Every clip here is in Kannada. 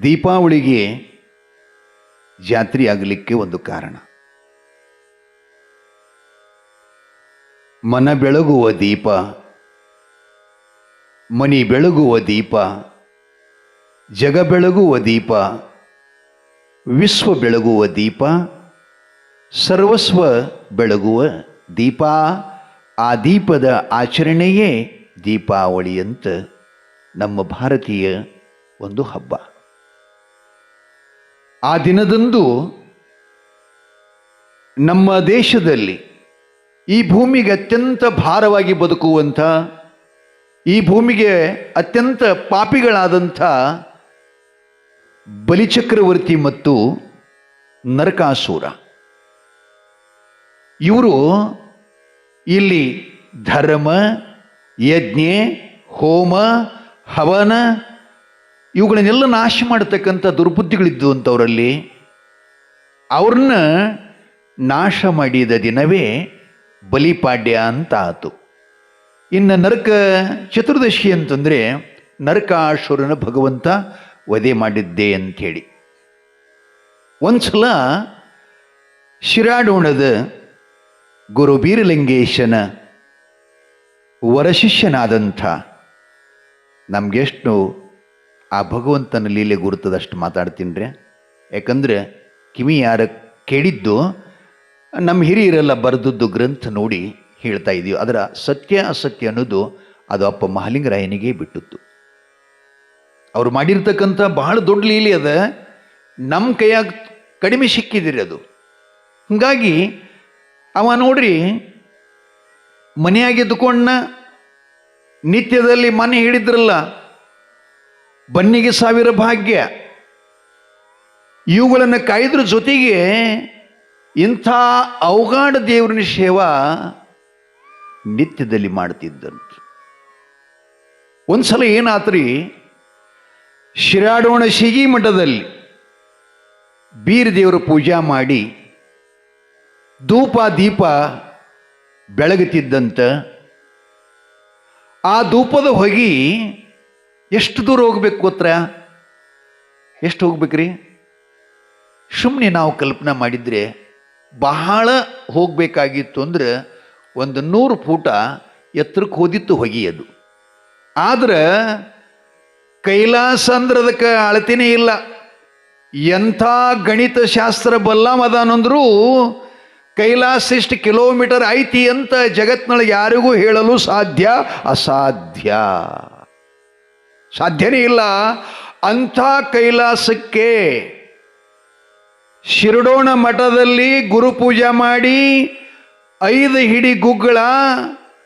ದೀಪಾವಳಿಗೆ ಜಾತ್ರೆ ಆಗಲಿಕ್ಕೆ ಒಂದು ಕಾರಣ. ಮನ ಬೆಳಗುವ ದೀಪ, ಮನಿ ಬೆಳಗುವ ದೀಪ, ಜಗ ಬೆಳಗುವ ದೀಪ, ವಿಶ್ವ ಬೆಳಗುವ ದೀಪ, ಸರ್ವಸ್ವ ಬೆಳಗುವ ದೀಪ, ಆ ದೀಪದ ಆಚರಣೆಯೇ ದೀಪಾವಳಿ ಅಂತ ನಮ್ಮ ಭಾರತೀಯ ಒಂದು ಹಬ್ಬ. ಆ ದಿನದಂದು ನಮ್ಮ ದೇಶದಲ್ಲಿ ಈ ಭೂಮಿಗೆ ಅತ್ಯಂತ ಭಾರವಾಗಿ ಬದುಕುವಂಥ, ಈ ಭೂಮಿಗೆ ಅತ್ಯಂತ ಪಾಪಿಗಳಾದಂಥ ಬಲಿಚಕ್ರವರ್ತಿ ಮತ್ತು ನರಕಾಸುರ. ಇವರು ಇಲ್ಲಿ ಧರ್ಮ, ಯಜ್ಞೆ, ಹೋಮ, ಹವನ ಇವುಗಳನ್ನೆಲ್ಲ ನಾಶ ಮಾಡತಕ್ಕಂಥ ದುರ್ಬುದ್ಧಿಗಳಿದ್ದು ಅಂತವರಲ್ಲಿ ಅವ್ರನ್ನ ನಾಶ ಮಾಡಿದ ದಿನವೇ ಬಲಿಪಾಡ್ಯ ಅಂತ ಆತು ಇನ್ನು ನರಕ ಚತುರ್ದಶಿ ಅಂತಂದರೆ ನರಕಾಸುರನ ಭಗವಂತ ವಧೆ ಮಾಡಿದ್ದೆ ಅಂಥೇಳಿ. ಒಂದ್ಸಲ ಶಿರಾಡೋಣದ ಗುರು ಬೀರಲಿಂಗೇಶನ ವರಶಿಷ್ಯನಾದಂಥ ನಮಗೆಷ್ಟು ಆ ಭಗವಂತನ ಲೀಲೆ ಗುರುತದಷ್ಟು ಮಾತಾಡ್ತೀನಿ ರೀ. ಯಾಕಂದ್ರೆ ಕಿವಿ ಯಾರ ಕೇಳಿದ್ದು ನಮ್ಮ ಹಿರಿಯರೆಲ್ಲ ಬರೆದದ್ದು ಗ್ರಂಥ ನೋಡಿ ಹೇಳ್ತಾ ಇದೀವಿ. ಅದರ ಸತ್ಯ ಅಸತ್ಯ ಅನ್ನೋದು ಅದು ಅಪ್ಪ ಮಹಾಲಿಂಗರಾಯನಿಗೆ ಬಿಟ್ಟಿತ್ತು ಅವ್ರು ಮಾಡಿರ್ತಕ್ಕಂಥ ಬಹಳ ದೊಡ್ಡ ಲೀಲೆ ಅದ. ನಮ್ಮ ಕೈಯಾಗ ಕಡಿಮೆ ಸಿಕ್ಕಿದಿರಿ ಅದು. ಹಾಗಾಗಿ ಅವ ನೋಡ್ರಿ ಮನೆಯಾಗಿದ್ದುಕೊಂಡ ನಿತ್ಯದಲ್ಲಿ ಮನೆ ಹಿಡಿದ್ರಲ್ಲ ಬನ್ನಿಗೆ ಸಾವಿರ ಭಾಗ್ಯ. ಇವುಗಳನ್ನು ಕಾಯ್ದ್ರ ಜೊತೆಗೆ ಇಂಥ ಅವಘಾಡ ದೇವರಿನ ಸೇವಾ ನಿತ್ಯದಲ್ಲಿ ಮಾಡ್ತಿದ್ದಂತ. ಒಂದ್ಸಲ ಏನಾತ್ರಿ? ಶಿರಾಡೋಣ ಸಿಗಿ ಮಠದಲ್ಲಿ ಬೀರದೇವರು ಪೂಜಾ ಮಾಡಿ ಧೂಪ ದೀಪ ಬೆಳಗುತ್ತಿದ್ದಂತ. ಆ ಧೂಪದ ಹೊಗಿ ಎಷ್ಟು ದೂರ ಹೋಗ್ಬೇಕು ಗೊತ್ತಾ? ಎಷ್ಟು ಹೋಗ್ಬೇಕ್ರಿ? ಸುಮ್ಮನೆ ನಾವು ಕಲ್ಪನೆ ಮಾಡಿದರೆ ಬಹಳ ಹೋಗಬೇಕಾಗಿತ್ತು ಅಂದ್ರೆ ಒಂದು ನೂರು ಫೂಟ ಎತ್ತರಕ್ಕೆ ಹೋದಿತ್ತು ಹೊಗೆ ಅದು ಆದ್ರೆ ಕೈಲಾಸ ಅಂದ್ರೆ ಅದಕ್ಕೆ ಅಳತೆನೇ ಇಲ್ಲ. ಎಂಥ ಗಣಿತ ಶಾಸ್ತ್ರ ಬಲ್ಲಮದಾನಂದ್ರೂ ಕೈಲಾಸ ಇಷ್ಟು ಕಿಲೋಮೀಟರ್ ಐತಿ ಅಂತ ಜಗತ್ನೊಳಗೆ ಯಾರಿಗೂ ಹೇಳಲು ಸಾಧ್ಯ? ಅಸಾಧ್ಯ. ಸಾಧ್ಯನೇ ಇಲ್ಲ. ಅಂಥ ಕೈಲಾಸಕ್ಕೆ ಶಿರಡೋಣ ಮಠದಲ್ಲಿ ಗುರುಪೂಜೆ ಮಾಡಿ ಐದು ಹಿಡಿ ಗುಗ್ಗಳ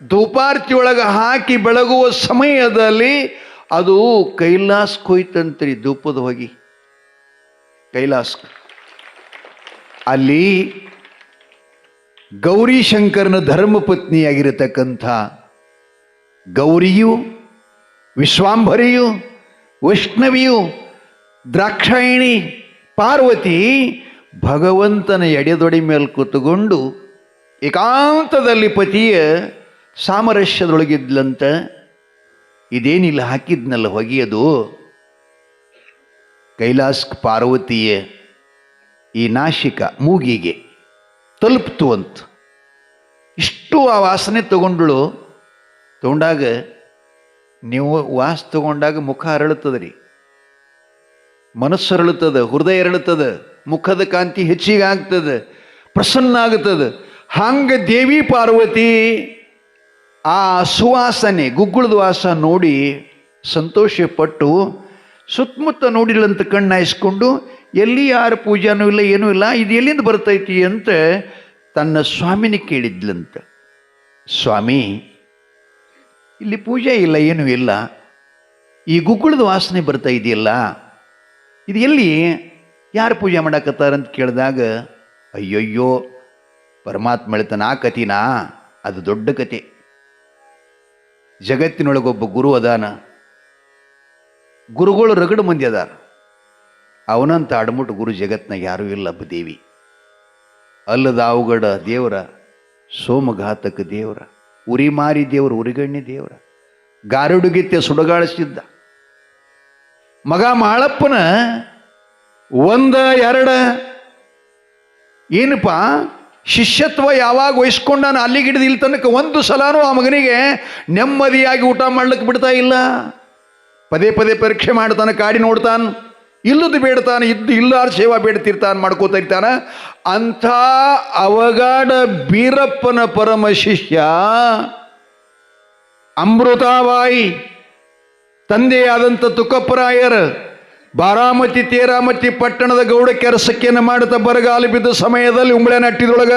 ಧೂಪಾರ್ತಿಯೊಳಗೆ ಹಾಕಿ ಬೆಳಗುವ ಸಮಯದಲ್ಲಿ ಅದು ಕೈಲಾಸ ಕೊಯ್ತಂತ್ರಿ ಧೂಪದ ಹೋಗಿ. ಕೈಲಾಸ್. ಅಲ್ಲಿ ಗೌರಿ ಶಂಕರನ ಧರ್ಮಪತ್ನಿಯಾಗಿರತಕ್ಕಂಥ ಗೌರಿಯು ವಿಶ್ವಾಂಭರಿಯು, ವೈಷ್ಣವಿಯು, ದ್ರಾಕ್ಷಾಯಿಣಿ, ಪಾರ್ವತಿ ಭಗವಂತನ ಎಡೆದೊಡಿ ಮೇಲೆ ಕೂತುಕೊಂಡು ಏಕಾಂತದಲ್ಲಿ ಪತಿಯ ಸಾಮರಸ್ಯದೊಳಗಿದ್ಲಂತ ಇದೇನಿಲ್ಲ, ಹಾಕಿದ್ನಲ್ಲ ಹೊಗೆಯದು. ಕೈಲಾಸ್ ಪಾರ್ವತಿಯ ಈ ನಾಶಿಕ ಮೂಗಿಗೆ ತಲುಪ್ತು ಅಂತ. ಇಷ್ಟು ಆ ವಾಸನೆ ತಗೊಂಡಳು. ತಗೊಂಡಾಗ ನೀವು ವಾಸ ತಗೊಂಡಾಗ ಮುಖ ಅರಳುತ್ತದೆ ರೀ ಮನಸ್ಸು ಅರಳುತ್ತದೆ ಹೃದಯ ಅರಳುತ್ತದೆ, ಮುಖದ ಕಾಂತಿ ಹೆಚ್ಚಿಗೆ ಆಗ್ತದೆ, ಪ್ರಸನ್ನ ಆಗ್ತದೆ. ಹಂಗ ದೇವಿ ಪಾರ್ವತಿ ಆ ಸುವಾಸನೆ, ಗುಗ್ಗುಳದ ವಾಸ ನೋಡಿ ಸಂತೋಷಪಟ್ಟು ಸುತ್ತಮುತ್ತ ನೋಡಿಲ್ಲಂತ ಕಣ್ಣಾಯಿಸ್ಕೊಂಡು ಎಲ್ಲಿ ಯಾರ ಪೂಜಾನೂ ಇಲ್ಲ, ಏನೂ ಇಲ್ಲ, ಇದು ಎಲ್ಲಿಂದ ಬರ್ತೈತಿ ಅಂತ ತನ್ನ ಸ್ವಾಮಿನ ಕೇಳಿದ್ಲಂತ. ಸ್ವಾಮಿ ಇಲ್ಲಿ ಪೂಜೆ ಇಲ್ಲ, ಏನೂ ಇಲ್ಲ. ಈ ಗುಗ್ಗುಳದ ವಾಸನೆ ಬರ್ತಾ ಇದೆಯಲ್ಲ, ಇದು ಎಲ್ಲಿ ಯಾರು ಪೂಜೆ ಮಾಡಾಕತ್ತಾರಂತ ಕೇಳಿದಾಗ, ಅಯ್ಯಯ್ಯೋ ಪರಮಾತ್ಮ ಹೇಳ್ತಾನ ಆ ಕತಿನಾ ಅದು ದೊಡ್ಡ ಕತೆ ಜಗತ್ತಿನೊಳಗೊಬ್ಬ ಗುರು ಅದಾನ. ಗುರುಗಳು ರಗಡು ಮಂದಿ ಅದಾರ. ಅವನಂತ ಅಡಮುಟ್ಟು ಗುರು ಜಗತ್ನಾಗ ಯಾರೂ ಇಲ್ಲ ದೇವಿ. ಅಲ್ಲದ ಅವುಗಡ ದೇವರ, ಸೋಮಘಾತಕ ದೇವರ. ಉರಿಮಾರಿ ದೇವರು, ಉರಿಗಣ್ಣಿ ದೇವರ. ಗಾರುಡುಗಿತ್ತೆ ಸುಡಗಾಳಿಸಿದ್ದ. ಮಗ ಮಾಳಪ್ಪನ ಒಂದ, ಎರಡ ಏನಪ್ಪ ಶಿಷ್ಯತ್ವ ಯಾವಾಗ ವಹಿಸ್ಕೊಂಡಾನ ಅಲ್ಲಿಗೆ ಹಿಡಿದು ಇಲ್ಲಿ ತನಕ ಒಂದು ಸಲಾನು ಆ ಮಗನಿಗೆ ನೆಮ್ಮದಿಯಾಗಿ ಊಟ ಮಾಡ್ಲಿಕ್ಕೆ ಬಿಡ್ತಾ ಇಲ್ಲ. ಪದೇ ಪದೇ ಪರೀಕ್ಷೆ ಮಾಡ್ತಾನೆ ಕಾಡಿ ನೋಡ್ತಾನ. ಇಲ್ಲದು ಬೇಡ್ತಾನೆ ಇದ್ದು ಇಲ್ಲಾರ ಸೇವಾ ಬೇಡ್ತಿರ್ತಾನೆ ಮಾಡ್ಕೋತಾ ಇರ್ತಾನ. ಅಂಥ ಅವಗಾಡ ಬೀರಪ್ಪನ ಪರಮ ಶಿಷ್ಯ ಅಮೃತಾಬಾಯಿ, ತಂದೆಯಾದಂಥ ತುಕಪ್ಪರಾಯರ್ ಬಾರಾಮತಿ, ತೇರಾಮತಿ ಪಟ್ಟಣದ ಗೌಡ ಕೆಲಸಕ್ಕೆಯನ್ನು ಮಾಡುತ್ತಾ ಬರಗಾಲ ಬಿದ್ದ ಸಮಯದಲ್ಲಿ ಉಂಬಳೆ ನಟ್ಟಿದೊಳಗ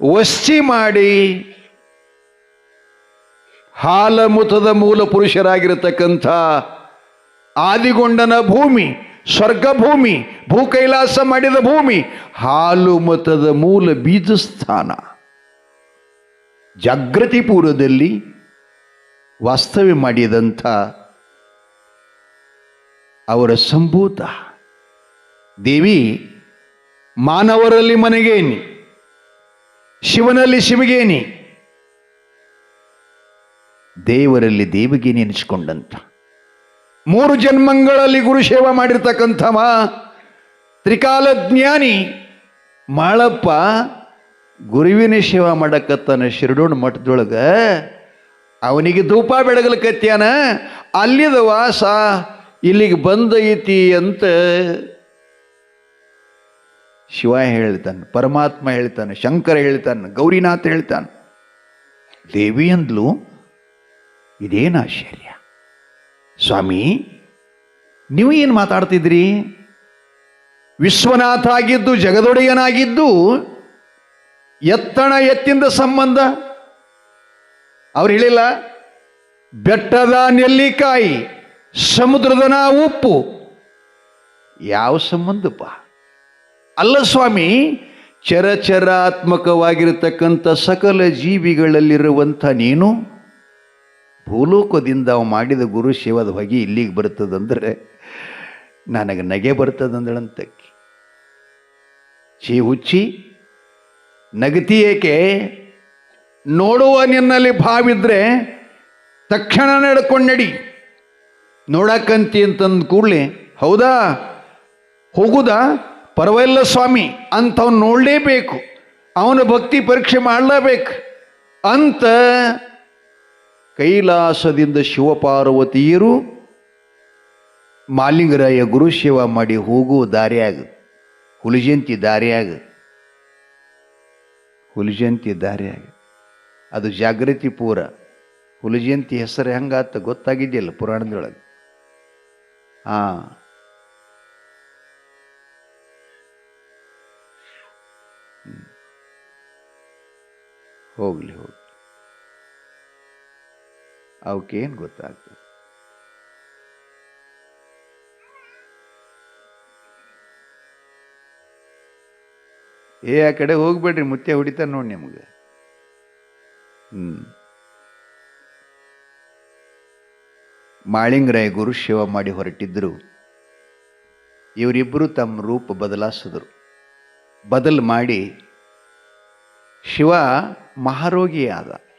ವಸ್ತಿ ಮಾಡಿ ಹಾಲಮುತದ ಮೂಲ ಪುರುಷರಾಗಿರತಕ್ಕಂಥ ಆದಿಗೊಂಡನ ಭೂಮಿ ಸ್ವರ್ಗ ಭೂಮಿ ಭೂ ಕೈಲಾಸ ಮಾಡಿದ ಭೂಮಿ, ಹಾಲು ಮತದ ಮೂಲ ಬೀಜಸ್ಥಾನ. ಜಾಗೃತಿಪುರದಲ್ಲಿ ವಾಸ್ತವ್ಯ ಮಾಡಿದಂಥ ಅವರ ಸಂಭೂತ. ದೇವಿ, ಮಾನವರಲ್ಲಿ ಮನೆಗೇನಿ, ಶಿವನಲ್ಲಿ ಶಿವಗೇನಿ, ದೇವರಲ್ಲಿ ದೇವಿಗೆ ಎನಿಸಿಕೊಂಡಂಥ. ಮೂರು ಜನ್ಮಗಳಲ್ಲಿ ಗುರು ಸೇವಾ ಮಾಡಿರ್ತಕ್ಕಂಥವ ತ್ರಿಕಾಲ ಜ್ಞಾನಿ ಮಾಳಪ್ಪ ಗುರುವಿನ ಸೇವಾ ಮಾಡಕತ್ತಾನ ಶಿರಡೋಣ ಮಠದೊಳಗೆ. ಅವನಿಗೆ ಧೂಪ ಬೆಳಗಲಕತ್ಯಾನ ಅಲ್ಲಿದ ವಾಸ ಇಲ್ಲಿಗೆ ಬಂದೈತಿ ಅಂತ ಶಿವ ಹೇಳ್ತಾನೆ ಪರಮಾತ್ಮ ಹೇಳ್ತಾನೆ ಶಂಕರ ಹೇಳ್ತಾನೆ ಗೌರಿನಾಥ ಹೇಳ್ತಾನೆ ದೇವಿ ಅಂದ್ಲು, ಇದೇನು ಆಶ್ಚರ್ಯ. ಸ್ವಾಮಿ, ನೀವು ಏನು ಮಾತಾಡ್ತಿದ್ರಿ? ವಿಶ್ವನಾಥ ಆಗಿದ್ದು ಜಗದೊಡೆಯನಾಗಿದ್ದು, ಎತ್ತಣ ಎತ್ತಿಂದ ಸಂಬಂಧ? ಅವ್ರು ಹೇಳಿಲ್ಲ, ಬೆಟ್ಟದ ನೆಲ್ಲಿಕಾಯಿ, ಸಮುದ್ರದ ನಾ ಉಪ್ಪು. ಯಾವ ಸಂಬಂಧಪ್ಪ? ಅಲ್ಲ ಸ್ವಾಮಿ, ಚರಚರಾತ್ಮಕವಾಗಿರತಕ್ಕಂಥ ಸಕಲ ಜೀವಿಗಳಲ್ಲಿರುವಂಥ ನೀನು? ಭೂಲೋಕದಿಂದ ಅವ ಮಾಡಿದ ಗುರು ಶಿವದ ಹೊಗೆ ಇಲ್ಲಿಗೆ ಬರ್ತದಂದ್ರೆ ನನಗೆ ನಗೆ ಬರ್ತದಂದಳಂತ ಚಿ ಹುಚ್ಚಿ, ನಗತಿ ಏಕೆ? ನೋಡುವ ನಿನ್ನಲ್ಲಿ ಭಾವಿದ್ರೆ ತಕ್ಷಣ ನಡ್ಕೊಂಡು ನಡಿ. ನೋಡಕ್ಕಂತಿ ಅಂತಂದು ಕೂಡಲೇ, ಹೌದಾ? ಹೋಗುದ? ಪರವಾಗಿಲ್ಲ ಸ್ವಾಮಿ, ಅಂಥವ್ನು ನೋಡಲೇಬೇಕು. ಅವನ ಭಕ್ತಿ ಪರೀಕ್ಷೆ ಮಾಡಲೇಬೇಕು. ಅಂತ ಕೈಲಾಸದಿಂದ ಶಿವಪಾರ್ವತಿಯರು ಮಾಲಿಂಗರಾಯ ಗುರು ಶಿವ ಮಾಡಿ ಹೋಗುವ ದಾರಿಯಾಗ ಹುಲಿಜಂತಿ ದಾರಿಯಾಗ ಹುಲಿಜಂತಿ ದಾರಿಯಾಗ. ಅದು ಜಾಗೃತಿ ಪೂರ. ಹುಲಿಜಂತಿ ಹೆಸರು ಹೆಂಗಾತ ಗೊತ್ತಾಗಿದೆಯಲ್ಲ ಪುರಾಣದೊಳಗೆ. ಹಾಂ ಹೋಗಲಿ, ಹೋಗ್ಲಿ. ಅವಕ್ಕೇನು ಗೊತ್ತಾಗ್ತದೆ? ಏ, ಆ ಕಡೆ ಹೋಗ್ಬೇಡ್ರಿ, ಮುತ್ತೆ ಹೊಡಿತಾರೆ ನೋಡಿ ನಿಮಗೆ. ಹ್ಮ್. ಮಾಳಿಂಗರಾಯ ಗುರು ಶಿವ ಮಾಡಿ ಹೊರಟಿದ್ದರು ಇವರಿಬ್ಬರು ತಮ್ಮ ರೂಪ ಬದಲಾಯಿಸಿದ್ರು. ಬದಲು ಮಾಡಿ ಶಿವ ಮಹಾರೋಗಿಯಾದ.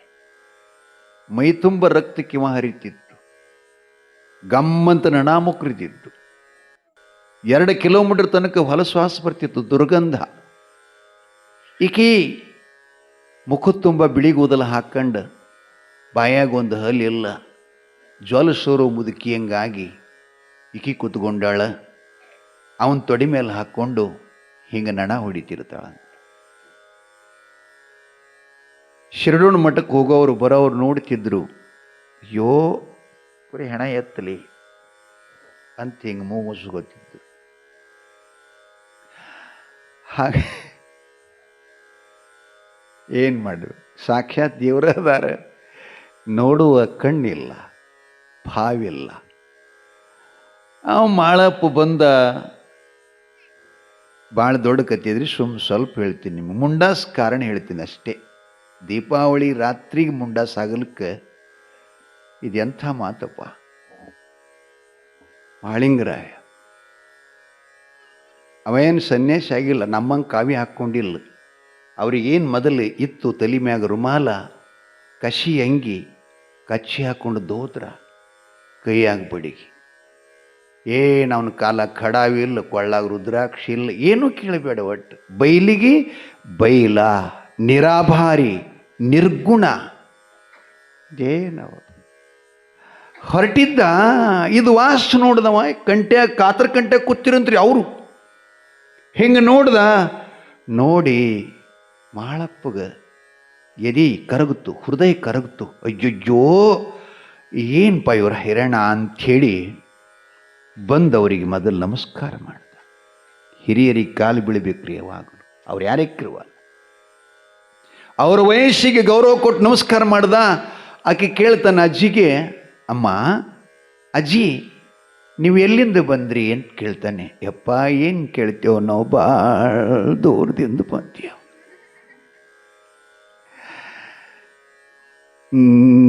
ಮೈ ತುಂಬ ರಕ್ತ ಕಿವ ಹರಿತಿತ್ತು ಗಮ್ಮಂತ ನಣಾಮುಕ್ರಿತಿತ್ತು ಎರಡು ಕಿಲೋಮೀಟರ್ ತನಕ ಹೊಲಶ್ವಾಸ ಬರ್ತಿತ್ತು ದುರ್ಗಂಧ. ಈಕಿ ಮುಖ ತುಂಬ ಬಿಳಿ ಕೂದಲು ಹಾಕ್ಕಂಡು ಬಾಯಾಗ ಒಂದು ಹಲ್ ಇಲ್ಲ ಜ್ವಲ ಸೋರು ಮುದುಕಿ ಹಂಗಾಗಿ ಈಕಿ ಕೂತ್ಕೊಂಡಾಳ. ಅವನ ತೊಡೆ ಮೇಲೆ ಹಾಕ್ಕೊಂಡು ಹಿಂಗೆ ನಣ ಹೊಡಿತಿರ್ತಾಳ ಶಿರಡೋಣ ಮಠಕ್ಕೆ ಹೋಗೋರು ಬರೋರು ನೋಡ್ತಿದ್ರು, ಅಯ್ಯೋ ಕುರಿ ಹೆಣ ಎತ್ತಲಿ? ಅಂತ ಹಿಂಗೆ ಮೂಗು ಮುಸುಗೋತಿದ್ರು ಹಾಗೆ ಏನು ಮಾಡಿದ್ರು? ಸಾಕ್ಷಾತ್ ದೇವರ ಅದಾರ. ನೋಡುವ ಕಣ್ಣಿಲ್ಲ, ಭಾವಿಲ್ಲ. ಅವ ಮಾಳಪ್ಪ ಬಂದ ಭಾಳ ದೊಡ್ಡ ಕತ್ತಿದ್ರಿ ಸುಮ್ ಸ್ವಲ್ಪ ಹೇಳ್ತೀನಿ ನಿಮ್ಗೆ. ಮುಂಡಾಸ್ ಕಾರಣ ಹೇಳ್ತೀನಿ ಅಷ್ಟೇ. ದೀಪಾವಳಿ ರಾತ್ರಿಗೆ ಮುಂಡ ಸಾಗಲಿಕ್ಕೆ ಇದೆಂಥ ಮಾತಪ್ಪ? ಮಾಳಿಂಗರಾಯ ಅವೇನು ಸನ್ಯಾಸ ಆಗಿಲ್ಲ, ನಮ್ಮಂಗೆ ಕಾವಿ ಹಾಕ್ಕೊಂಡಿಲ್ಲ. ಅವ್ರಿಗೇನು ಮೊದಲು ಇತ್ತು ತಲೆ ಮ್ಯಾಗ ರುಮಾಲ ಕಸಿ ಅಂಗಿ, ಕಚ್ಚಿ ಹಾಕ್ಕೊಂಡು ದೋತ್ರ ಕೈಯಾಗ ಬಡಿಗೆ. ಏನು ಅವನ ಕಾಲ ಖಡಾವಿಲ್ಲ ಕೊಳ್ಳಾಗ ರುದ್ರಾಕ್ಷಿ ಇಲ್ಲ, ಏನೂ ಕೇಳಬೇಡ ಒಟ್ಟು. ಬೈಲಿಗೆ ಬೈಲ, ನಿರಾಭಾರಿ. ನಿರ್ಗುಣ. ಏನವ ಹೊರಟಿದ್ದ, ಇದು ವಾಸ ನೋಡ್ದವ ಕಂಟೆ ಕಾತರ ಕಂಟ್ಯಾಗ ಕೂತಿರಂತ್ರಿ ಅವರು. ಹಿಂಗೆ ನೋಡ್ದ, ನೋಡಿ, ಮಾಳಪ್ಪಗ ಎದಿ ಕರಗುತ್ತು, ಹೃದಯ ಕರಗುತ್ತು. ಅಯ್ಯಯ್ಯೋ ಏನಪ್ಪ ಇವ್ರ ಹಿರಣ ಅಂಥೇಳಿ ಬಂದವರಿಗೆ ಮೊದಲು ನಮಸ್ಕಾರ ಮಾಡ್ದ. ಹಿರಿಯರಿಗೆ ಕಾಲು ಬೀಳಬೇಕ್ರಿ ಯಾವಾಗಲೂ. ಅವ್ರು ಯಾರಕ್ಕಿರುವಲ್ಲ ಅವರ ವಯಸ್ಸಿಗೆ ಗೌರವ ಕೊಟ್ಟು ನಮಸ್ಕಾರ ಮಾಡ್ದ, ಆಕೆ ಕೇಳ್ತಾನೆ, ಅಜ್ಜಿಗೆ, ಅಮ್ಮ, ಅಜ್ಜಿ, ನೀವು ಎಲ್ಲಿಂದ ಬಂದ್ರಿ? ಅಂತ ಕೇಳ್ತಾನೆ, ಯಪ್ಪ, ಏನು ಕೇಳ್ತೇವ, ನಾವು ಭಾಳ ದೂರದಿಂದ ಬಂತೀವಿ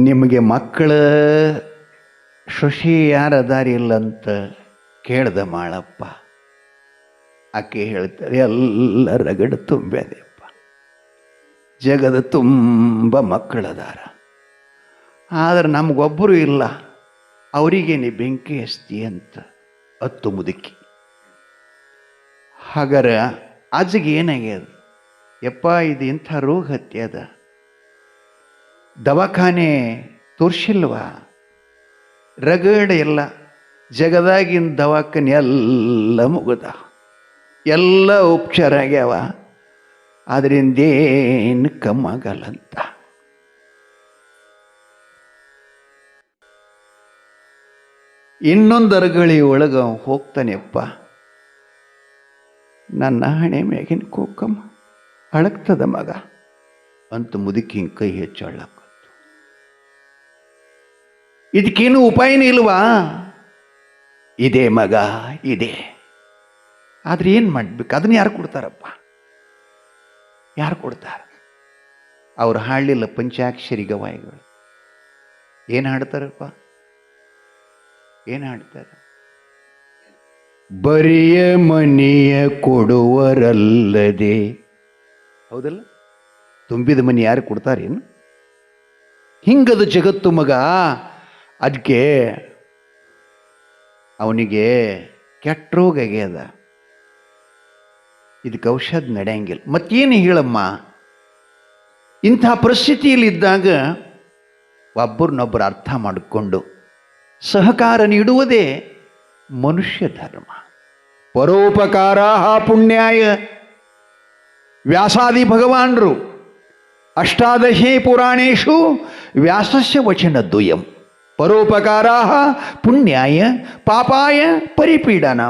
ನಿಮಗೆ ಮಕ್ಕಳ ಶಶಿ ಇಲ್ಲ ಅಂತ ಕೇಳ್ದ ಮಾಳಪ್ಪ. ಆಕೆ ಹೇಳ್ತಾರೆ ಎಲ್ಲ ರಗಡ ತುಂಬ್ಯಾದೆಪ್ಪ ಜಗದ ತುಂಬ ಮಕ್ಕಳದಾರ. ಆದರೆ ನಮಗೊಬ್ಬರು ಇಲ್ಲ. ಅವರಿಗೆ ನೀ ಬೆಂಕಿ ಹಸ್ತಿ ಅಂತ ಹತ್ತು ಮುದುಕಿ. ಹಾಗಾರ ಅಜ್ಜಿಗೆ ಏನಾಗ್ಯದ? ಯಪ್ಪ, ಇದು ಇಂಥ ರೋಗ ಹತ್ಯದ ದವಾಖಾನೆ ತೋರಿಸಿಲ್ವ? ರಗಡ ಎಲ್ಲ, ಜಗದಾಗಿನ ದವಾಖಾನೆ ಎಲ್ಲ ಮುಗದ ಎಲ್ಲ ಉಪಚಾರ ಆಗ್ಯಾವ. ಅದರಿಂದ ಏನು ಕಮ್ಮಾಗಲ್ಲಂತ ಇನ್ನೊಂದು ಅರಗಳಿ ಒಳಗೆ ಹೋಗ್ತಾನೆಪ್ಪ. ನನ್ನ ಹಣೆ ಮ್ಯಾಗಿನ ಕೋಕಮ್ಮ, ಅಳಗ್ತದ ಮಗ. ಅಂತ ಮುದುಕಿ ಹಿಂಗೆ ಕೈ ಹೆಚ್ಚು ಅಳ್ಳಕ್ಕ ಇದಕ್ಕೇನು ಉಪಾಯನೇ ಇಲ್ವಾ? ಇದೆ ಮಗ, ಇದೆ. ಆದ್ರೆ ಏನು ಮಾಡ್ಬೇಕು? ಅದನ್ನ ಯಾರು ಕೊಡ್ತಾರಪ್ಪ? ಯಾರು ಕೊಡ್ತಾರೆ? ಅವ್ರು ಹಾಡಲಿಲ್ಲ ಪಂಚಾಕ್ಷರಿ ಗವಾಯಿಗಳು. ಏನು ಹಾಡ್ತಾರಪ್ಪ? ಏನು ಹಾಡ್ತಾರೆ? ಬರಿಯ ಮನೆಯ ಕೊಡುವರಲ್ಲದೆ. ಹೌದಲ್ಲ? ತುಂಬಿದ ಮನೆ ಯಾರು ಕೊಡ್ತಾರೇನು? ಹಿಂಗದ ಜಗತ್ತು ಮಗ ಅದಕ್ಕೆ ಅವನಿಗೆ ಕೆಟ್ಟ ರೋಗ ಆಗ್ಯದ ಇದಕ್ಕೆ ಔಷಧ ನಡೆಯಂಗಿಲ್ಲ. ಮತ್ತೇನು ಹೇಳಮ್ಮ? ಇಂಥ ಪರಿಸ್ಥಿತಿಯಲ್ಲಿದ್ದಾಗ ಒಬ್ಬರನ್ನೊಬ್ಬರು ಅರ್ಥ ಮಾಡಿಕೊಂಡು ಸಹಕಾರ ನೀಡುವುದೇ ಮನುಷ್ಯ ಧರ್ಮ. ಪರೋಪಕಾರ ಪುಣ್ಯಾಯ. ವ್ಯಾಸಾದಿ ಭಗವಾನರು, ಅಷ್ಟಾದಶೇ ಪುರಾಣೇಶು, ವ್ಯಾಸಸ್ಯ ವಚನ ದ್ವಯಂ. ಪರೋಪಕಾರ ಪುಣ್ಯಾಯ, ಪಾಪಾಯ ಪರಿಪೀಡನ.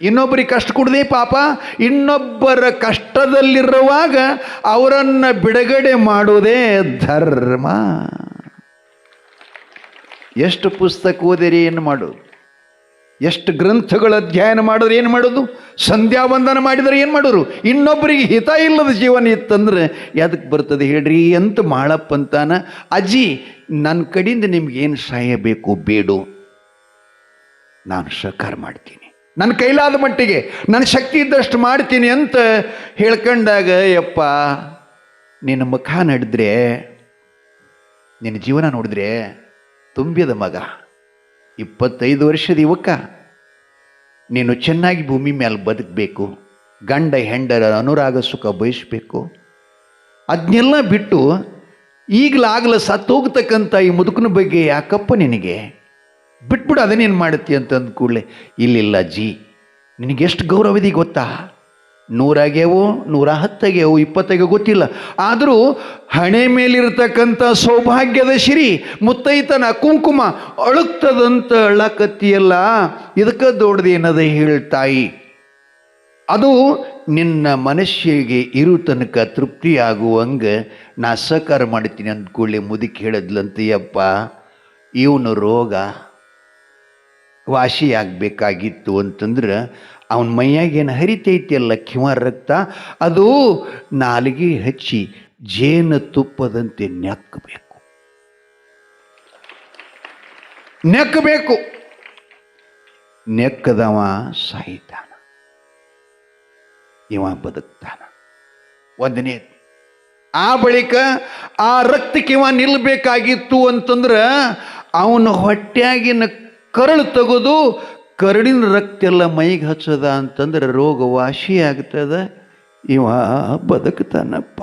ಇನ್ನೊಬ್ಬರಿಗೆ ಕಷ್ಟ ಕೊಡದೆ ಪಾಪ. ಇನ್ನೊಬ್ಬರ ಕಷ್ಟದಲ್ಲಿರುವಾಗ ಅವರನ್ನು ಬಿಡುಗಡೆ ಮಾಡುವುದೇ ಧರ್ಮ. ಎಷ್ಟು ಪುಸ್ತಕ ಓದಿರಿ ಏನು ಮಾಡೋದು? ಎಷ್ಟು ಗ್ರಂಥಗಳ ಅಧ್ಯಯನ ಮಾಡಿದ್ರೆ ಏನು ಮಾಡೋದು? ಸಂಧ್ಯಾ ವಂದನ ಮಾಡಿದರೆ ಏನು ಮಾಡೋರು ಇನ್ನೊಬ್ಬರಿಗೆ ಹಿತ ಇಲ್ಲದ ಜೀವನ ಇತ್ತಂದ್ರೆ ಯಾದಕ್ಕೆ ಬರ್ತದೆ ಹೇಳ್ರಿ ಅಂತ ಮಾಳಪ್ಪ ಅಂತಾನ, ಅಜ್ಜಿ ನನ್ನ ಕಡೆಯಿಂದ ಏನು ಸಹಾಯ ಬೇಕು? ಬೇಡು. ನಾನು ಸಹಕಾರ ಮಾಡ್ತೀನಿ. ನನ್ನ ಕೈಲಾದ ಮಟ್ಟಿಗೆ ನನ್ನ ಶಕ್ತಿ ಇದ್ದಷ್ಟು ಮಾಡ್ತೀನಿ ಅಂತ ಹೇಳ್ಕೊಂಡಾಗ, ಯಪ್ಪ, ನಿನ್ನ ಮುಖ ನಡೆದ್ರೆ, ನಿನ್ನ ಜೀವನ ನೋಡಿದ್ರೆ ತುಂಬಿದ ಮಗ, ಇಪ್ಪತ್ತೈದು ವರ್ಷದ ಯುವಕ. ನೀನು ಚೆನ್ನಾಗಿ ಭೂಮಿ ಮೇಲೆ ಬದುಕಬೇಕು, ಗಂಡ ಹೆಂಡರ ಅನುರಾಗ ಸುಖ ಬಯಸಬೇಕು. ಅದನ್ನೆಲ್ಲ ಬಿಟ್ಟು ಈಗಲಾಗಲ ಸತ್ತೋಗ್ತಕ್ಕಂಥ ಈ ಮುದುಕನ ಬಗ್ಗೆ ಯಾಕಪ್ಪ ನಿನಗೆ? ಬಿಟ್ಬಿಡು ಅದನ್ನೇನು ಮಾಡುತ್ತಿ ಅಂತ ಅಂದ ಕೂಡಲೇ, ಇಲ್ಲಿಲ್ಲ ಜಿ ನಿನಗೆಷ್ಟು ಗೌರವದಿ ಗೊತ್ತಾ? ನೂರಾಗ್ಯಾವೋ ನೂರ ಹತ್ತಾಗ್ಯಾವೋ ಇಪ್ಪತ್ತಾಗ್ಯಾವ ಗೊತ್ತಿಲ್ಲ. ಆದರೂ ಹಣೆ ಮೇಲಿರತಕ್ಕಂಥ ಸೌಭಾಗ್ಯದ ಸಿರಿ, ಮುತ್ತೈತನ, ಕುಂಕುಮ ಅಳುಕ್ತದಂತ ಅಳಕತ್ತಿಯಲ್ಲ ಇದಕ್ಕೆ ದೊಡ್ಡದೇನದ ಹೇಳ್ತಾಯಿ? ಅದು ನಿನ್ನ ಮನಸ್ಸಿಗೆ ಇರು ತನಕ ತೃಪ್ತಿಯಾಗುವಂಗೆ ನಾ ಸಹಕಾರ ಮಾಡ್ತೀನಿ ಅಂದ್ಕೊಳ್ಳಿ ಮುದುಕಿ ಹೇಳಿದ್ಲಂತೆಯಪ್ಪ, ಇವನು ರೋಗ. ವಾಸಿಯಾಗಬೇಕಾಗಿತ್ತು ಅಂತಂದ್ರೆ ಅವನ ಮೈಯಾಗೇನು ಹರಿತೈತಿಯಲ್ಲ ಕಿವ ರಕ್ತ, ಅದು ನಾಲಿಗೆ ಹಚ್ಚಿ ಜೇನು ತುಪ್ಪದಂತೆ ನೆಕ್ಕಬೇಕು ನೆಕ್ಕಬೇಕು ನೆಕ್ಕದವ ಸಾಯಿತಾನ ಇವ ಬದುಕ್ತಾನ. ಒಂದನೇ, ಆ ಬಳಿಕ ಆ ರಕ್ತಕ್ಕಿವ ನಿಲ್ಲಬೇಕಾಗಿತ್ತು ಅಂತಂದ್ರೆ ಅವನ ಹೊಟ್ಟೆಯಾಗಿನ ಕರಳು ತೆಗೆದು, ಕರಡಿನ ರಕ್ತ ಎಲ್ಲ ಮೈಗೆ ಹಚ್ಚದ ಅಂತಂದ್ರೆ ರೋಗ ವಾಸಿ ಆಗ್ತದ. ಇವ ಬದುಕ್ತಾನಪ್ಪ.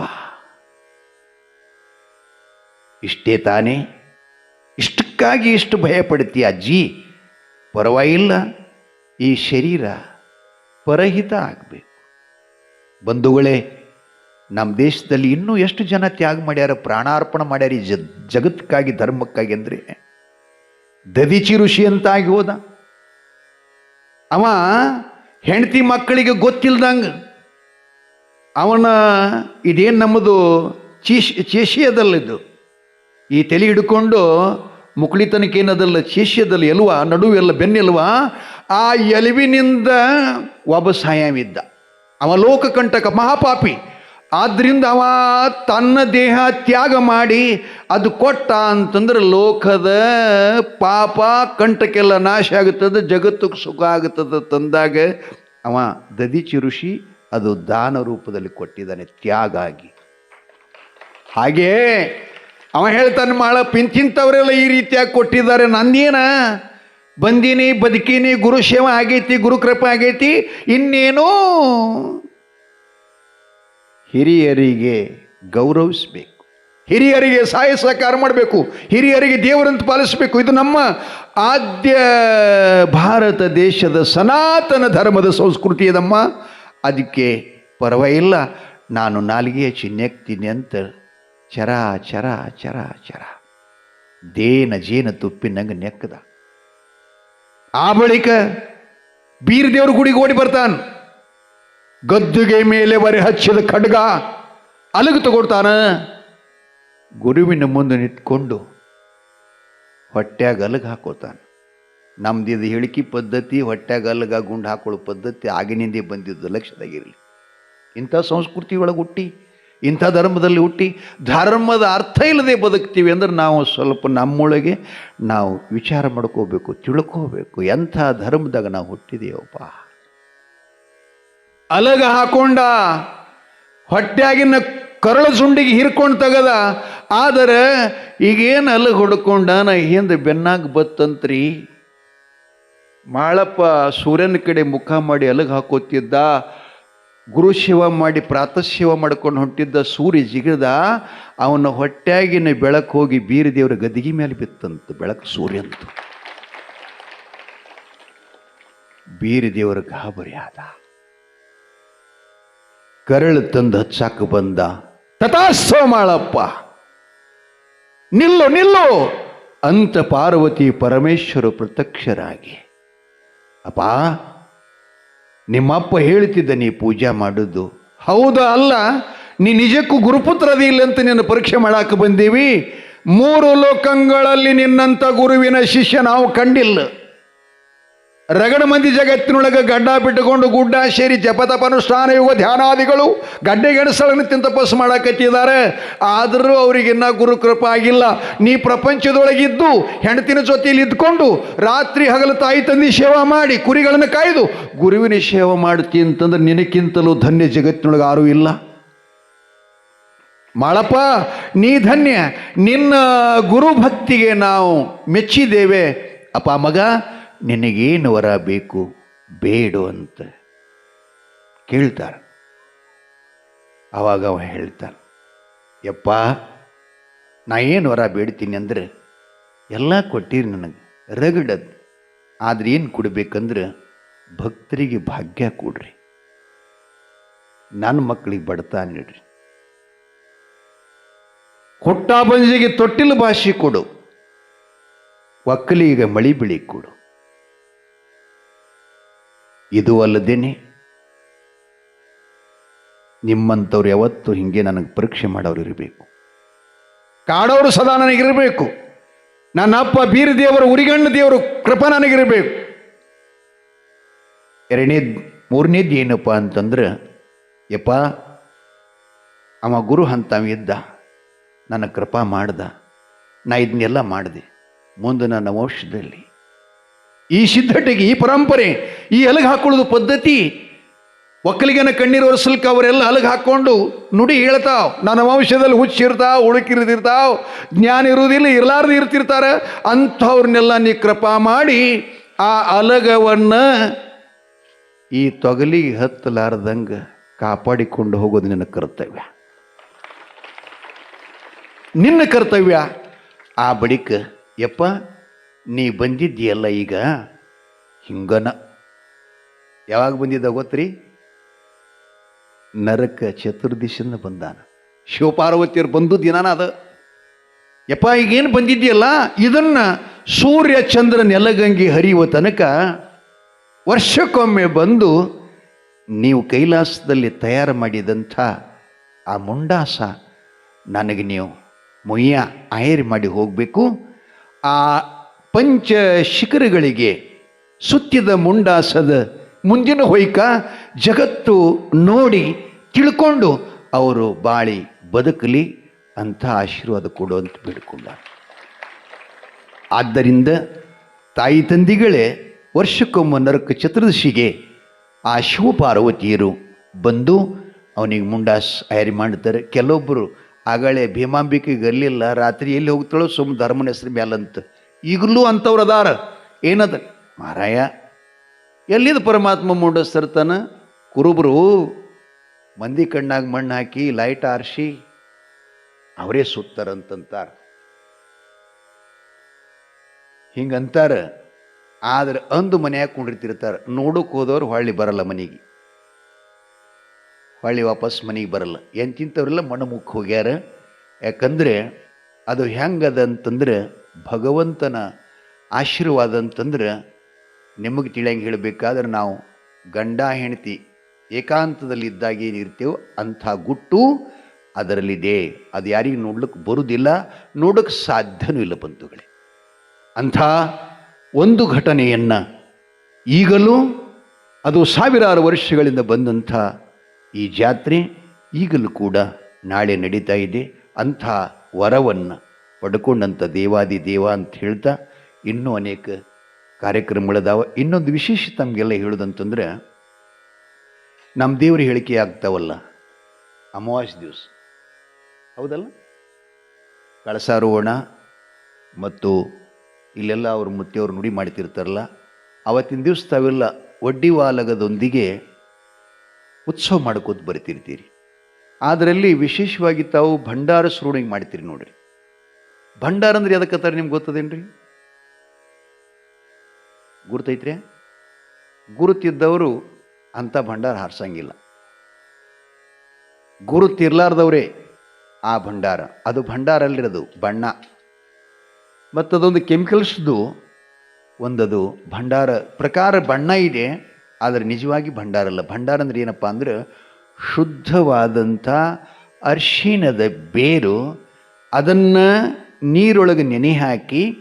ಇಷ್ಟೇ ತಾನೇ? ಇಷ್ಟಕ್ಕಾಗಿ ಇಷ್ಟು ಭಯ ಪಡ್ತೀಯ ಅಜ್ಜಿ? ಪರವಾಗಿಲ್ಲ. ಈ ಶರೀರ ಪರಹಿತ ಆಗಬೇಕು. ಬಂಧುಗಳೇ ನಮ್ಮ ದೇಶದಲ್ಲಿ ಇನ್ನೂ ಎಷ್ಟು ಜನ ತ್ಯಾಗ ಮಾಡ್ಯಾರ, ಪ್ರಾಣಾರ್ಪಣೆ ಮಾಡ್ಯಾರ ಈ ಜಗತ್ಕಾಗಿ, ಧರ್ಮಕ್ಕಾಗಿ ಅಂದರೆ? ದದಿಚಿ ಋಷಿ ಅಂತ ಆಗಿ ಹೋದ. ಅವ ಹೆಂಡತಿ ಮಕ್ಕಳಿಗೆ ಗೊತ್ತಿಲ್ದಂಗೆ ಅವನ ಇದೇನು ನಮ್ಮದು ಚೀಶ್ ಚೇಷ್ಯದಲ್ಲಿದ್ದು. ಈ ತಲೆ ಹಿಡ್ಕೊಂಡು ಮುಕ್ಳಿತನಕ್ಕೆ ಏನದಲ್ಲ, ಚೇಷ್ಯದಲ್ಲಿ ಎಲ್ವ, ನಡುವೆಲ್ಲ ಬೆನ್ನೆಲ್ವ, ಆ ಎಲುವಿನಿಂದ ಒಬ್ಬ ಸಾಯವಿದ್ದ. ಅವ ಲೋಕಕಂಟಕ ಮಹಾಪಾಪಿ. ಆದ್ರಿಂದ ಅವ ತನ್ನ ದೇಹ ತ್ಯಾಗ ಮಾಡಿ ಅದು ಕೊಟ್ಟ ಅಂತಂದ್ರೆ ಲೋಕದ ಪಾಪ ಕಂಟಕ್ಕೆಲ್ಲ ನಾಶ ಆಗುತ್ತದೆ ಜಗತ್ತಿಗೆ ಸುಖ ಆಗುತ್ತದೆ ತಂದಾಗ ಅವ ದದಿಚಿ ಋಷಿ ಅದು ದಾನ ರೂಪದಲ್ಲಿ ಕೊಟ್ಟಿದ್ದಾನೆ ತ್ಯಾಗ ಆಗಿ ಹಾಗೇ ಅವ ಹೇಳ್ತಾನೆ, ಮಾಳ ಪಿಂಚಿಂತವರೆಲ್ಲ ಈ ರೀತಿಯಾಗಿ ಕೊಟ್ಟಿದ್ದಾರೆ, ನಂದೇನ? ಬಂದೀನಿ, ಬದುಕೀನಿ ಗುರು ಆಗೈತಿ, ಗುರುಕೃಪ ಆಗೈತಿ, ಇನ್ನೇನು ಹಿರಿಯರಿಗೆ ಗೌರವಿಸಬೇಕು. ಹಿರಿಯರಿಗೆ ಸಹಾಯ ಸಹಕಾರ ಮಾಡಬೇಕು. ಹಿರಿಯರಿಗೆ ದೇವರಂತ ಪಾಲಿಸಬೇಕು. ಇದು ನಮ್ಮ ಆದ್ಯ ಭಾರತ ದೇಶದ ಸನಾತನ ಧರ್ಮದ ಸಂಸ್ಕೃತಿ ಇದಮ್ಮ ಅದಕ್ಕೆ ಪರವಾಗಿಲ್ಲ ನಾನು ನಾಲಿಗೆಯ ಚಿನ್ನೆಕ್ತೀನಿ ಅಂತ. ಚರ ಚರ ಚರ ಚರ. ದೇನ ಜೇನ ತುಪ್ಪಿನಂಗೆ ನೆಕ್ಕದ. ಆ ಬಳಿಕ ಬೀರ್ ದೇವ್ರ ಗುಡಿಗೆ ಓಡಿ ಬರ್ತಾನ. ಗದ್ದುಗೆ ಮೇಲೆ ಬರೆ ಹಚ್ಚಿದ ಖಡ್ಗ ಅಲಗು ತಗೊಡ್ತಾನ. ಗುರುವಿನ ಮುಂದೆ ನಿಂತ್ಕೊಂಡು ಹೊಟ್ಯಾಗ ಅಲಗ ಹಾಕೋತಾನ. ಇದು ಹೇಳಿಕೆ ಪದ್ಧತಿ, ಹೊಟ್ಯಾಗ ಅಲಗ ಗುಂಡು ಹಾಕೊಳ್ಳೋ ಪದ್ಧತಿ ಆಗಿನಿಂದ ಬಂದಿದ್ದು ಲಕ್ಷದಾಗಿರಲಿ ಇಂಥ ಸಂಸ್ಕೃತಿ ಒಳಗೆ ಹುಟ್ಟಿ, ಇಂಥ ಧರ್ಮದಲ್ಲಿ ಹುಟ್ಟಿ, ಧರ್ಮದ ಅರ್ಥ ಇಲ್ಲದೆ ಬದುಕ್ತೀವಿ ಅಂದ್ರೆ ನಾವು ಸ್ವಲ್ಪ ನಮ್ಮೊಳಗೆ ನಾವು ವಿಚಾರ ಮಾಡ್ಕೋಬೇಕು, ತಿಳ್ಕೋಬೇಕು ಎಂಥ ಧರ್ಮದಾಗ ನಾವು ಹುಟ್ಟಿದೆವಪ್ಪ? ಅಲಗ ಹಾಕೊಂಡ ಹೊಟ್ಟೆಯಾಗಿನ ಕರಳ ಸುಂಡಿಗೆ ಹಿರ್ಕೊಂಡು ತೆಗದ. ಆದರೆ ಈಗೇನು ಅಲಗ ಹೊಡ್ಕೊಂಡ? ನಾ ಹಿಂದೆ ಬೆನ್ನಾಗ ಬತ್ತಂತ್ರಿ. ಮಾಳಪ್ಪ ಸೂರ್ಯನ ಕಡೆ ಮುಖ ಮಾಡಿ ಅಲಗ ಹಾಕೋತಿದ್ದ, ಗುರು ಶಿವ ಮಾಡಿ ಪ್ರಾತಃ ಶಿವ ಮಾಡ್ಕೊಂಡು ಹೊಂಟಿದ್ದ ಸೂರ್ಯ ಜಿಗಿದ, ಅವನ ಹೊಟ್ಟೆಯಾಗಿನ ಬೆಳಕು ಹೋಗಿ ಬೀರಿ ದೇವರ ಗದಿಗೆ ಮೇಲೆ ಬಿತ್ತಂತ ಬೆಳಕು ಸೂರ್ಯ ಅಂತ. ಬೀರ ದೇವರ ಗಾಬರಿ ಆದ. ಕರಳು ತಂದು ಹಚ್ಚಾಕ ಬಂದ. ತಥಾಸ್ತೋ ಮಾಳಪ್ಪ, ನಿಲ್ಲು ನಿಲ್ಲು. ಅಂತ ಪಾರ್ವತಿ ಪರಮೇಶ್ವರ ಪ್ರತ್ಯಕ್ಷರಾಗಿ. ಅಪ್ಪ, ನಿಮ್ಮಪ್ಪ ಹೇಳ್ತಿದ್ದ ನೀ ಪೂಜೆ ಮಾಡುದು. ಹೌದಾ ಅಲ್ಲ, ನೀ ನಿಜಕ್ಕೂ ಗುರುಪುತ್ರ ಇಲ್ಲ ಅಂತ ನಿನ್ನ ಪರೀಕ್ಷೆ ಮಾಡಾಕ ಬಂದೀವಿ. ಮೂರು ಲೋಕಗಳಲ್ಲಿ ನಿನ್ನಂಥ ಗುರುವಿನ ಶಿಷ್ಯ ನಾವು ಕಂಡಿಲ್ಲ. ರಗಡ ಮಂದಿ ಜಗತ್ತಿನೊಳಗೆ ಗಡ್ಡ ಬಿಟ್ಟುಕೊಂಡು ಗುಡ್ಡ ಸೇರಿ ಜಪತಪನುಷ್ಠಾನ ಯುಗ ಧ್ಯಾನಾದಿಗಳು ಗಡ್ಡೆ ಗಣಸಳನ್ನು ತಿಂತ ತಪಸ್ಸು ಮಾಡಕತ್ತಿದ್ದಾರೆ. ಆದರೂ ಅವರಿಗಿನ್ನ ಗುರು ಕೃಪಾ ಆಗಿಲ್ಲ. ನೀ ಪ್ರಪಂಚದೊಳಗಿದ್ದು ಹೆಂಡತಿನ ಜೊತೆಯಲ್ಲಿ ಇದ್ಕೊಂಡು ರಾತ್ರಿ ಹಗಲು ತಾಯಿ ತಂದೆ ಸೇವಾ ಮಾಡಿ ಕುರಿಗಳನ್ನು ಕಾಯ್ದು ಗುರುವಿನ ಸೇವೆ ಮಾಡ್ತಿ ಅಂತಂದ್ರೆ ನಿನಕ್ಕಿಂತಲೂ ಧನ್ಯ ಜಗತ್ತಿನೊಳಗೆ ಯಾರೂ ಇಲ್ಲ. ಮಾಳಪ್ಪ, ನೀ ಧನ್ಯ. ನಿನ್ನ ಗುರು ಭಕ್ತಿಗೆ ನಾವು ಮೆಚ್ಚಿದ್ದೇವೆ. ಅಪ್ಪ, ಮಗ ನಿನಗೇನು ವರ ಬೇಕು? ಬೇಡು ಅಂತ ಕೇಳ್ತಾರೆ. ಆವಾಗ ಅವ ಹೇಳ್ತಾನೆ, ಯಪ್ಪ, ನಾ ಏನು ವರ ಬೇಡ್ತೀನಿ ಅಂದ್ರೆ ಎಲ್ಲ ಕೊಟ್ಟಿರಿ ನನಗೆ, ರಗಡದ್. ಆದ್ರೆ ಏನು ಕೊಡ್ಬೇಕಂದ್ರೆ ಭಕ್ತರಿಗೆ ಭಾಗ್ಯ ಕೊಡ್ರಿ. ನನ್ನ ಮಕ್ಕಳಿಗೆ ಬಡತ ನೀಡ್ರಿ ಕೊಟ್ಟ ಬಂಜಿಗೆ ತೊಟ್ಟಿಲು ಭಾಷೆ ಕೊಡು. ಒಕ್ಕಲಿಗೆ ಮಳಿ ಬಿಳಿ ಕೊಡು. ಇದು ಅಲ್ಲದೇನೆ, ನಿಮ್ಮಂಥವ್ರು ಯಾವತ್ತೂ ಹಿಂಗೆ ನನಗೆ ಪರೀಕ್ಷೆ ಮಾಡೋರು ಇರಬೇಕು. ಕಾಡೋರು ಸದಾ ನನಗಿರಬೇಕು. ನನ್ನ ಅಪ್ಪ ಬೀರ ದೇವರು ಉರಿಗಣ್ಣ ದೇವರು ಕೃಪ ನನಗಿರಬೇಕು. ಎರಡನೇದ್ ಮೂರನೇದು ಏನಪ್ಪ ಅಂತಂದ್ರೆ, ಯಪ್ಪ, ಅವ ಗುರು ಇದ್ದ, ನನ್ನ ಕೃಪಾ ಮಾಡ್ದ, ನಾ ಇದನ್ನೆಲ್ಲ ಮಾಡಿದೆ. ಮುಂದೆ ನನ್ನ ವಂಶದಲ್ಲಿ ಈ ಸಿದ್ಧತೆಗೆ ಈ ಪರಂಪರೆ, ಈ ಅಲಗ ಹಾಕೊಳ್ಳೋದು ಪದ್ಧತಿ. ಒಕ್ಕಲಿಗನ ಕಣ್ಣೀರು ಒರೆಸಲ್ಕ ಅವರೆಲ್ಲ ಅಲಗ ಹಾಕ್ಕೊಂಡು ನುಡಿ ಹೇಳ್ತಾವ್ ನನ್ನ ವಂಶದಲ್ಲಿ ಹುಚ್ಚಿರ್ತಾವ್ ಉಳುಕಿರ್ದಿರ್ತಾವ್ ಜ್ಞಾನ ಇರುವುದಿಲ್ಲ, ಇರಲಾರ್ದು ಇರ್ತಿರ್ತಾರೆ. ಅಂಥವ್ರನ್ನೆಲ್ಲ ನೀ ಕೃಪಾ ಮಾಡಿ, ಆ ಅಲಗವನ್ನು ಈ ತೊಗಲಿಗೆ ಹತ್ತಲಾರ್ದಂಗೆ ಕಾಪಾಡಿಕೊಂಡು ಹೋಗೋದು ನಿನ್ನ ಕರ್ತವ್ಯ. ನಿನ್ನ ಕರ್ತವ್ಯ. ಆ ಬಳಿಕ, ಯಪ್ಪ ನೀ ಬಂದಿದ್ದೀಯಲ್ಲ ಈಗ? ಹಿಂಗನ. ಯಾವಾಗ ಬಂದಿದ್ದ ಗೊತ್ತ್ರಿ? ನರಕ ಚತುರ್ದಿಶಿಂದ ಬಂದಾನ. ಶಿವಪಾರ್ವತಿಯರು ಬಂದು ದಿನಾನ ಅದು. ಯಪ್ಪ, ಈಗೇನು ಬಂದಿದ್ದೀಯಲ್ಲ? ಇದನ್ನ ಸೂರ್ಯ ಚಂದ್ರ ನೆಲಗಂಗಿ ಹರಿಯುವ ತನಕ ವರ್ಷಕ್ಕೊಮ್ಮೆ ಬಂದು ನೀವು ಕೈಲಾಸದಲ್ಲಿ ತಯಾರು ಮಾಡಿದಂಥ ಆ ಮುಂಡಾಸ ನನಗೆ ನೀವು ಮೊಯ್ಯ, ಆಯರಿ ಮಾಡಿ ಹೋಗಬೇಕು. ಆ ಪಂಚ ಶಿಖರಗಳಿಗೆ ಸುತ್ತಿದ ಮುಂಡಾಸದ ಮುಂದಿನ ಹೊಯ್ಕ ಜಗತ್ತು ನೋಡಿ ತಿಳ್ಕೊಂಡು ಅವರು ಬಾಳಿ ಬದುಕಲಿ ಅಂತ ಆಶೀರ್ವಾದ ಕೊಡು ಅಂತ ಬೇಡಿಕೊಂಡ ಆದ್ದರಿಂದ ತಾಯಿ ತಂದಿಗಳೇ ವರ್ಷಕ್ಕೊಮ್ಮೆ ನರಕ ಚತುರ್ದಶಿಗೆ ಆ ಶಿವಪಾರ್ವತಿಯರು ಬಂದು ಅವನಿಗೆ ಮುಂಡಾಸ್ ತಯಾರಿ ಮಾಡ್ತಾರೆ ಕೆಲವೊಬ್ಬರು ಆಗಳೇ ಭೀಮಾಂಬಿಕೆಗೆ ಇರಲಿಲ್ಲ ರಾತ್ರಿ ಎಲ್ಲಿ ಹೋಗ್ತಾಳೋ ಸುಮ್ಮ ಧರ್ಮನ ಹೆಸರು ಮ್ಯಾಲಂತ. ಈಗಲೂ ಅಂಥವ್ರು ಅದಾರ ಏನದ? ಮಾರಾಯ, ಎಲ್ಲಿದ ಪರಮಾತ್ಮ ಮುಂಡಸ್ತರ್ತಾನ ಕುರುಬರು ಮಂದಿ ಕಣ್ಣಾಗ ಮಣ್ಣು ಹಾಕಿ, ಲೈಟ್ ಆರಿಸಿ, ಅವರೇ ಸುತ್ತಾರಂತಂತಾರ ಹಿಂಗಂತಾರ, ಆದ್ರೆ ಅಂದು ಮನೆಯಾಗ ಕುಂಡಿರ್ತಿರ್ತಾರೆ. ನೋಡೋಕೆ ಹೋದವ್ರು ಹೊಳ್ಳಿ ಬರಲ್ಲ ಮನೆಗೆ. ಹೊಳ್ಳಿ ವಾಪಸ್ ಮನೆಗೆ ಬರಲ್ಲ. ಎಂತಿಂಥವ್ರೆಲ್ಲ ಮಣ್ಣು ಮುಖ ಹೋಗ್ಯಾರ. ಯಾಕಂದರೆ ಅದು ಹೆಂಗದ ಅಂತಂದ್ರೆ ಭಗವಂತನ ಆಶೀರ್ವಾದ ಅಂತಂದ್ರೆ ನಿಮಗೆ ತಿಳಿಯಂಗೆ ಹೇಳಬೇಕಾದ್ರೆ ನಾವು ಗಂಡ, ಹೆಂಡತಿ ಏಕಾಂತದಲ್ಲಿ ಇದ್ದಾಗ ಏನಿರ್ತೇವೋ ಅಂಥ ಗುಟ್ಟು ಅದರಲ್ಲಿದೆ. ಅದು ಯಾರಿಗೆ ನೋಡ್ಲಿಕ್ಕೆ ಬರುವುದಿಲ್ಲ ನೋಡೋಕ್ಕೆ ಸಾಧ್ಯವೂ ಇಲ್ಲ ಬಂಧುಗಳೇ. ಅಂಥ ಒಂದು ಘಟನೆಯನ್ನು ಈಗಲೂ ಅದು ಸಾವಿರಾರು ವರ್ಷಗಳಿಂದ ಬಂದಂಥ ಈ ಜಾತ್ರೆ ಈಗಲೂ ಕೂಡ ನಾಳೆ ನಡೀತಾ ಇದೆ. ಅಂಥ ವರವನ್ನು ಪಡ್ಕೊಂಡಂಥ ದೇವಾದಿ ದೇವ ಅಂತ ಹೇಳ್ತಾ ಇನ್ನೂ ಅನೇಕ ಕಾರ್ಯಕ್ರಮಗಳದಾವ. ಇನ್ನೊಂದು ವಿಶೇಷ ತಮಗೆಲ್ಲ ಹೇಳೋದಂತಂದ್ರೆ ನಮ್ಮ ದೇವ್ರ ಹೇಳಿಕೆ ಆಗ್ತಾವಲ್ಲ, ಅಮಾವಾಸ್ಯ ದಿವಸ. ಹೌದಲ್ಲ? ಕಳಸಾರೋಹಣ ಮತ್ತು ಇಲ್ಲೆಲ್ಲ ಅವರು ಮುತ್ತೆಯವರು ನುಡಿ ಮಾಡ್ತಿರ್ತಾರಲ್ಲ, ಅವತ್ತಿನ ದಿವಸ ತಾವೆಲ್ಲ ಒಡ್ಡಿ ವಾಲಗದೊಂದಿಗೆ ಉತ್ಸವ ಮಾಡ್ಕೋತ ಬರ್ತಿರ್ತೀರಿ. ಅದರಲ್ಲಿ ವಿಶೇಷವಾಗಿ ತಾವು ಭಂಡಾರ ಶ್ರೋಣಿಗೆ ಮಾಡ್ತೀರಿ ನೋಡ್ರಿ. ಭಂಡಾರ ಅಂದ್ರೆ ಎದಕ್ಕತ್ತಾರೆ ನಿಮ್ಗೆ ಗೊತ್ತದೇನ್ರಿ? ಗುರುತೈತ್ರಿ ಗುರುತಿದ್ದವರು ಅಂಥ ಭಂಡಾರ ಹಾರಿಸಂಗಿಲ್ಲ. ಗುರುತಿರ್ಲಾರ್ದವ್ರೆ ಆ ಭಂಡಾರ. ಅದು ಭಂಡಾರ ಅಲ್ಲಿರೋದು ಬಣ್ಣ. ಮತ್ತದೊಂದು ಕೆಮಿಕಲ್ಸ್ದು, ಒಂದದು ಭಂಡಾರ ಪ್ರಕಾರ ಬಣ್ಣ ಇದೆ, ಆದರೆ ನಿಜವಾಗಿ ಭಂಡಾರ ಅಲ್ಲ. ಭಂಡಾರ ಅಂದ್ರೆ ಏನಪ್ಪ ಅಂದ್ರೆ ಶುದ್ಧವಾದಂಥ ಅರ್ಶಿಣದ ಬೇರು, ಅದನ್ನು ನೀರೊಳಗೆ ನೆನೆ ಹಾಕಿ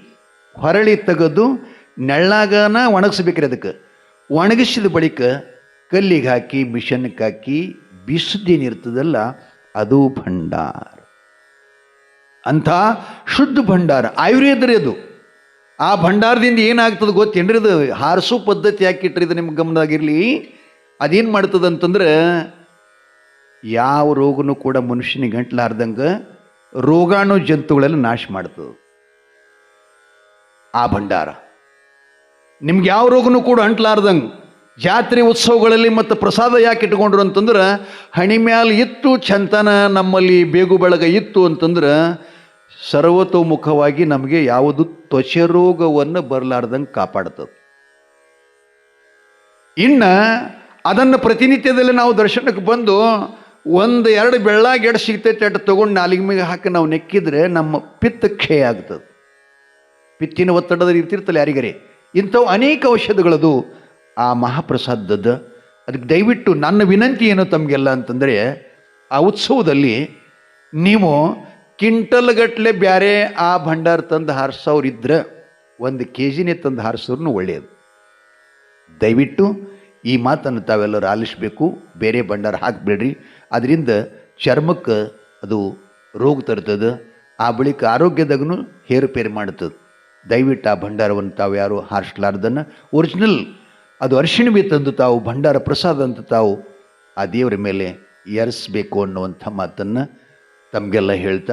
ಹೊರಳಿ ತೆಗೆದು ನೆಳ್ಳಾಗನ ಒಣಗಿಸ್ಬೇಕ್ರಿ ಅದಕ್ಕೆ. ಒಣಗಿಸಿದ ಬಳಿಕ ಕಲ್ಲಿಗೆ ಹಾಕಿ ಮಿಷನ್ಗೆ ಹಾಕಿ ಬಿಸಿದೇನಿರ್ತದಲ್ಲ ಅದು ಭಂಡಾರ. ಅಂಥ ಶುದ್ಧ ಭಂಡಾರ ಆಯುರ್ವೇದರೇ ಅದು. ಆ ಭಂಡಾರದಿಂದ ಏನಾಗ್ತದೆ ಗೊತ್ತೇನ್ರಿ ಅದು? ಹಾರಿಸೋ ಪದ್ಧತಿ ಯಾಕಿಟ್ರಿ ಇದು ನಿಮ್ಗೆ ಗಮನದಾಗಿರಲಿ? ಅದೇನು ಮಾಡ್ತದೆ ಅಂತಂದ್ರೆ ಯಾವ ರೋಗನೂ ಕೂಡ ಮನುಷ್ಯನಿಗೆ ಗಂಟ್ಲಾರ್ದಂಗೆ ರೋಗಾಣು ಜಂತುಗಳೆಲ್ಲ ನಾಶ ಮಾಡ್ತದೆ. ಆ ಭಂಡಾರ. ನಿಮ್ಗೆ ಯಾವ ರೋಗನೂ ಕೂಡ ಅಂಟ್ಲಾರ್ದಂಗೆ ಜಾತ್ರೆ ಉತ್ಸವಗಳಲ್ಲಿ ಮತ್ತು ಪ್ರಸಾದ ಯಾಕೆ ಇಟ್ಕೊಂಡ್ರು ಅಂತಂದ್ರೆ, ಹಣಿ ಮ್ಯಾಲೆ ಇತ್ತು ಚಂತನ, ನಮ್ಮಲ್ಲಿ ಬೇಗು ಬೆಳಗ ಇತ್ತು ಅಂತಂದ್ರೆ, ಸರ್ವತೋಮುಖವಾಗಿ ನಮಗೆ ಯಾವುದು ತ್ವಚೆ ರೋಗವನ್ನು ಬರಲಾರ್ದಂಗೆ ಕಾಪಾಡ್ತದೆ. ಇನ್ನು ಅದನ್ನು ಪ್ರತಿನಿತ್ಯದಲ್ಲಿ ನಾವು ದರ್ಶನಕ್ಕೆ ಬಂದು ಒಂದು ಎರಡು ಬೆಳ್ಳಾಗಿ ಎಡ್ ಸಿಗ್ತೈತೆ ಎರಡು ತೊಗೊಂಡು ನಾಲಿಗೆ ಮೇಲೆ ಹಾಕಿ ನಾವು ನೆಕ್ಕಿದ್ರೆ ನಮ್ಮ ಪಿತ್ತ ಕ್ಷಯ ಆಗ್ತದೆ. ಪಿತ್ತಿನ ಒತ್ತಡದಲ್ಲಿ ಇರ್ತಿರ್ತಲ್ಲ ಯಾರಿಗರೆ. ಇಂಥವು ಅನೇಕ ಔಷಧಗಳದು ಆ ಮಹಾಪ್ರಸಾದದ. ಅದಕ್ಕೆ ದಯವಿಟ್ಟು ನನ್ನ ವಿನಂತಿ ಏನು ತಮಗೆಲ್ಲ ಅಂತಂದರೆ, ಆ ಉತ್ಸವದಲ್ಲಿ ನೀವು ಕಿಂಟಲ್ಗಟ್ಲೆ ಬ್ಯಾರೆ ಆ ಭಂಡಾರ ತಂದು ಹಾರಿಸೋರು ಇದ್ರೆ ಒಂದು ಕೆ ಜಿನೇ ತಂದು ಹಾರಿಸೋರ್ನು ಒಳ್ಳೆಯದು ದಯವಿಟ್ಟು ಈ ಮಾತನ್ನು ತಾವೆಲ್ಲರೂ ಆಲಿಸಬೇಕು. ಬೇರೆ ಭಂಡಾರ ಹಾಕಬೇಡ್ರಿ. ಅದರಿಂದ ಚರ್ಮಕ್ಕೆ ಅದು ರೋಗ ತರ್ತದೆ. ಆ ಬಳಿಕ ಆರೋಗ್ಯದಾಗೂ ಹೇರುಪೇರು ಮಾಡ್ತದೆ ದಯವಿಟ್ಟು ಆ ಭಂಡಾರವನ್ನು ತಾವು ಯಾರು ಹಾರಿಸ್ಲಾರ್ದನ್ನು ಒರಿಜಿನಲ್ ಅದು ಅರಿಶಿಣವಿ ತಂದು ತಾವು ಭಂಡಾರ ಪ್ರಸಾದ ಅಂತ ತಾವು ಆ ದೇವರ ಮೇಲೆ ಎರಸ್ಬೇಕು ಅನ್ನುವಂಥ ಮಾತನ್ನು ತಮಗೆಲ್ಲ ಹೇಳ್ತಾ